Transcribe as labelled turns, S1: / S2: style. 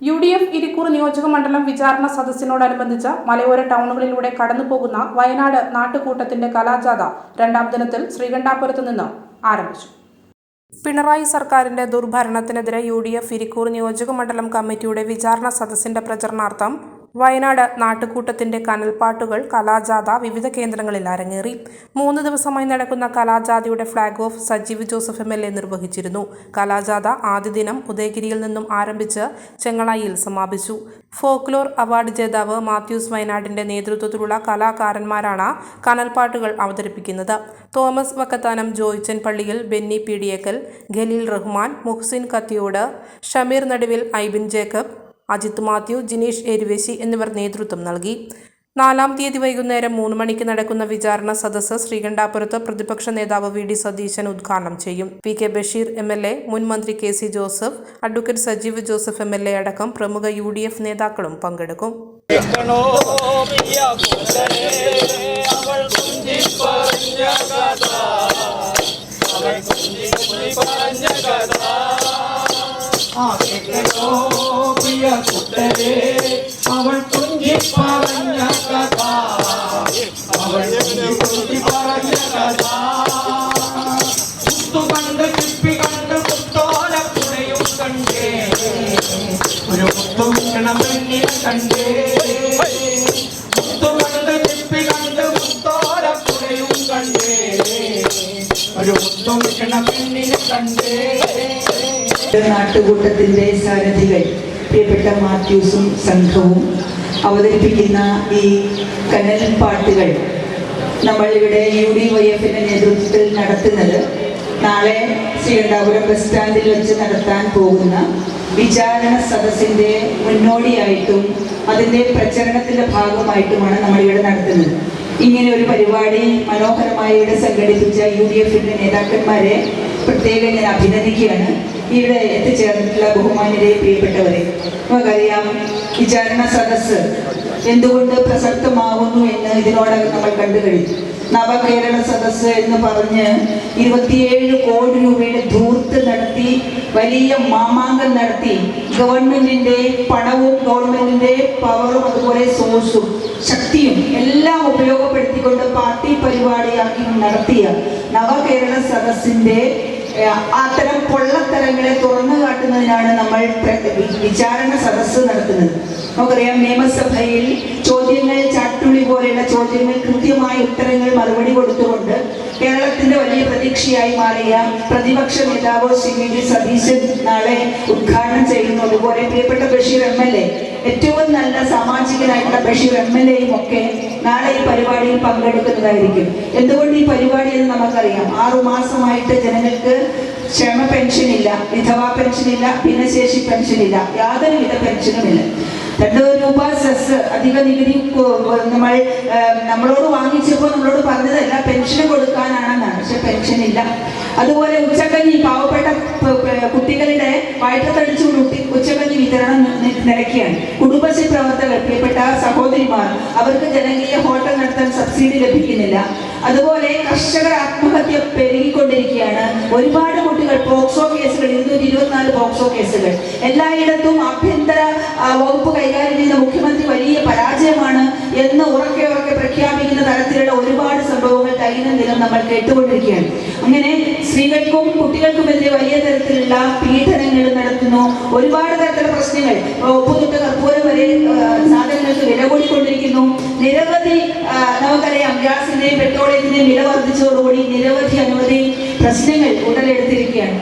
S1: U D F Irikkur നിയോജക മണ്ഡലം വിചാരണ സദസ്സിനോടനുബന്ധിച്ച് മലയോര ടൗണുകളിലൂടെ കടന്നുപോകുന്ന വയനാട് നാട്ടുകൂട്ടത്തിന്റെ കലാജാഥ രണ്ടാം ദിനത്തിൽ ശ്രീകണ്ഠാപുരത്ത് നിന്ന് ആരംഭിച്ചു. പിണറായി സർക്കാരിന്റെ ദുർഭരണത്തിനെതിരെ യു ഡി എഫ് ഇരിക്കൂർ നിയോജക മണ്ഡലം കമ്മിറ്റിയുടെ വിചാരണ സദസ്സിന്റെ പ്രചരണാർത്ഥം വയനാട് നാട്ടുകൂട്ടത്തിന്റെ കനൽപ്പാട്ടുകൾ കലാജാഥ വിവിധ കേന്ദ്രങ്ങളിൽ അരങ്ങേറി. മൂന്ന് ദിവസമായി നടക്കുന്ന കലാജാഥയുടെ flag off Sajeev Joseph M L A നിർവഹിച്ചിരുന്നു. കലാജാഥ ആദ്യ ദിനം ഉദയഗിരിയിൽ നിന്നും ആരംഭിച്ച് ചെങ്ങളായിൽ സമാപിച്ചു. ഫോക്ലോർ അവാർഡ് ജേതാവ് മാത്യൂസ് വയനാടിന്റെ നേതൃത്വത്തിലുള്ള കലാകാരന്മാരാണ് കനൽപ്പാട്ടുകൾ അവതരിപ്പിക്കുന്നത്. തോമസ് വക്കത്താനം ജോയിച്ചൻ പള്ളിയിൽ ബെന്നി പീഡിയക്കൽ ഖലീൽ റഹ്മാൻ മുഹ്സിൻ കത്തിയോട് ഷമീർ നടുവിൽ ഐബിൻ ജേക്കബ് അജിത് മാത്യു ജിനീഷ് എരുവേശി എന്നിവർ നേതൃത്വം നൽകി. നാലാം തീയതി വൈകുന്നേരം മൂന്ന് മണിക്ക് നടക്കുന്ന വിചാരണ സദസ്സ് ശ്രീകണ്ഠാപുരത്ത് പ്രതിപക്ഷ നേതാവ് വി ഡി സതീശൻ ഉദ്ഘാടനം ചെയ്യും. P K Basheer M L A മുൻ മന്ത്രി K C Joseph advocate Sajeev Joseph M L A അടക്കം പ്രമുഖ യു ഡി എഫ് നേതാക്കളും പങ്കെടുക്കും.
S2: കേൾക്കണോ പ്രിയ കൂട്ടരെ അവൾ കുഞ്ഞി പറഞ്ഞ കഥ. അവൾ കുഞ്ഞി പറഞ്ഞ കഥ. മുത്തു കണ്ട് ചിപ്പി കണ്ട് മുത്തോലപ്പുഴയും കണ്ടേ. ഒരു മുത്തു വീണ പെണ്ണിനെ കണ്ടേ. മുത്തു കണ്ട് ചിപ്പി കണ്ട് മുത്തോലപ്പുഴയും കണ്ടേ. ഒരു മുത്തു വീണ പെണ്ണിനെ കണ്ടേ.
S3: നാട്ടുകൂട്ടത്തിന്റെ സാരഥികൾ പ്രിയപ്പെട്ട മാത്യൂസും സംഘവും അവതരിപ്പിക്കുന്ന ഈ കനൽ പാട്ടുകൾ നമ്മൾ ഇവിടെ യു ഡി വൈ എഫിന്റെ നേതൃത്വത്തിൽ നടത്തുന്നത്. നാളെ ശ്രീകണ്ഠാപുരം ബസ് സ്റ്റാൻഡിൽ വെച്ച് നടത്താൻ പോകുന്ന വിചാരണ സദസ്സിന്റെ മുന്നോടിയായിട്ടും അതിന്റെ പ്രചരണത്തിന്റെ ഭാഗമായിട്ടുമാണ് നമ്മൾ ഇവിടെ നടത്തുന്നത്. ഇങ്ങനെ ഒരു പരിപാടി മനോഹരമായി ഇവിടെ സംഘടിപ്പിച്ച യു ഡി എഫിന്റെ നേതാക്കന്മാരെ പ്രത്യേകം ഞാൻ അഭിനന്ദിക്കുകയാണ്. ഇവിടെ എത്തിച്ചേർന്നിട്ടുള്ള ബഹുമാന്യരെ പ്രിയപ്പെട്ടവരെ നമുക്കറിയാം വിചാരണ സദസ്സ് എന്തുകൊണ്ട് പ്രസക്തമാവുന്നു എന്ന് ഇതിനോടകം നമ്മൾ കണ്ടു കഴിഞ്ഞു. നവകേരള സദസ് എന്ന് പറഞ്ഞ് ഇരുപത്തിയേഴ് കോടി രൂപയുടെ ധൂർത്ത് നടത്തി വലിയ മാമാങ്കം നടത്തി ഗവൺമെന്റിന്റെ പണവും ഗവൺമെന്റിന്റെ പവറും അതുപോലെ സോഴ്സും ശക്തിയും എല്ലാം ഉപയോഗപ്പെടുത്തിക്കൊണ്ട് പാർട്ടി പരിപാടിയാക്കി നടത്തിയ നവകേരള സദസ്സിന്റെ അത്തരം പൊള്ളത്തരങ്ങളെ തുറന്നു കാട്ടുന്നതിനാണ് നമ്മൾ വിചാരണ സദസ്സ് നടത്തുന്നത്. നമുക്കറിയാം നിയമസഭയിൽ ചോദ്യങ്ങൾ ചാട്ടുളി പോലെയുള്ള ചോദ്യങ്ങൾ കൃത്യമായ ഉത്തരങ്ങൾ മറുപടി കൊടുത്തുകൊണ്ട് കേരളത്തിന്റെ വലിയ പ്രതീക്ഷയായി മാറിയ പ്രതിപക്ഷ നേതാവ് ശ്രീ വി സതീശൻ നാളെ ഉദ്ഘാടനം ചെയ്യുന്നു. അതുപോലെ പ്രിയപ്പെട്ട ബഷീർ എം എൽ എ ഏറ്റവും നല്ല സാമാജികനായിട്ടുള്ള ബഷീർ എം എൽ എയും ഒക്കെ നാളെ ഈ പരിപാടിയിൽ പങ്കെടുക്കുന്നതായിരിക്കും. എന്തുകൊണ്ട് ഈ പരിപാടി നമുക്കറിയാം. ആറു മാസമായിട്ട് ജനങ്ങൾക്ക് ക്ഷമ പെൻഷൻ ഇല്ല വിധവാ പെൻഷൻ ഇല്ല ഭിന്നശേഷി പെൻഷൻ ഇല്ല യാതൊരു വിധ പെൻഷനും ഇല്ല രണ്ട് രൂപ സെസ് അധിക നികുതി നമ്മൾ നമ്മളോട് വാങ്ങിച്ചപ്പോൾ നമ്മളോട് പറഞ്ഞതല്ല പെൻഷൻ കൊടുക്കാനാണെന്നാണ്. പക്ഷെ പെൻഷൻ ഇല്ല അതുപോലെ ഉച്ചക്കഞ്ഞി പാവപ്പെട്ട കുട്ടികളുടെ വയറ്റത്തടിച്ചുകൊണ്ട് ഉച്ചക്കഞ്ഞി വിതരണം നിരക്കിയാണ്. കുടുംബശ്രീ പ്രവർത്തകർ പ്രിയപ്പെട്ട സഹോദരിമാർ അവർക്ക് ജനകീയ ഹോട്ടൽ നടത്താൻ സബ്സിഡി ലഭിക്കുന്നില്ല. അതുപോലെ കർഷകർ ആത്മഹത്യ പെരുകിക്കൊണ്ടിരിക്കുകയാണ്. ഒരുപാട് കുട്ടികൾ പോക്സോ കേസുകൾ ഇരുന്നൂറ്റി ഇരുപത്തിനാല് പോക്സോ കേസുകൾ. എല്ലായിടത്തും ആഭ്യന്തര വകുപ്പ് കൈകാര്യം ചെയ്യുന്ന മുഖ്യമന്ത്രി വലിയ പരാജയമാണ് എന്ന് ഉറക്കെ ഉറക്കെ പ്രഖ്യാപിക്കുന്ന തരത്തിലുള്ള ഒരുപാട് സംഭവങ്ങൾ ദൈനംദിനം നമ്മൾ കേട്ടുകൊണ്ടിരിക്കുകയാണ്. അങ്ങനെ സ്ത്രീകൾക്കും കുട്ടികൾക്കുമെതിരെ വലിയ തരത്തിലുള്ള പീഡനങ്ങൾ നടത്തുന്നു. ഒരുപാട് തരത്തിലുള്ള പ്രശ്നങ്ങൾ. ഒപ്പുതൊട്ട കർപ്പൂരം വരെ സാധനങ്ങൾക്ക് വില കൂടിക്കൊണ്ടിരിക്കുന്നു. നിരവധി നമുക്കറിയാം ഗ്യാസിന്റെയും പെട്രോളിയത്തിന്റെയും വില വർദ്ധിച്ചതോടുകൂടി നിരവധി അനവധി പ്രശ്നങ്ങൾ ഉടലെടുത്തിരിക്കുകയാണ്.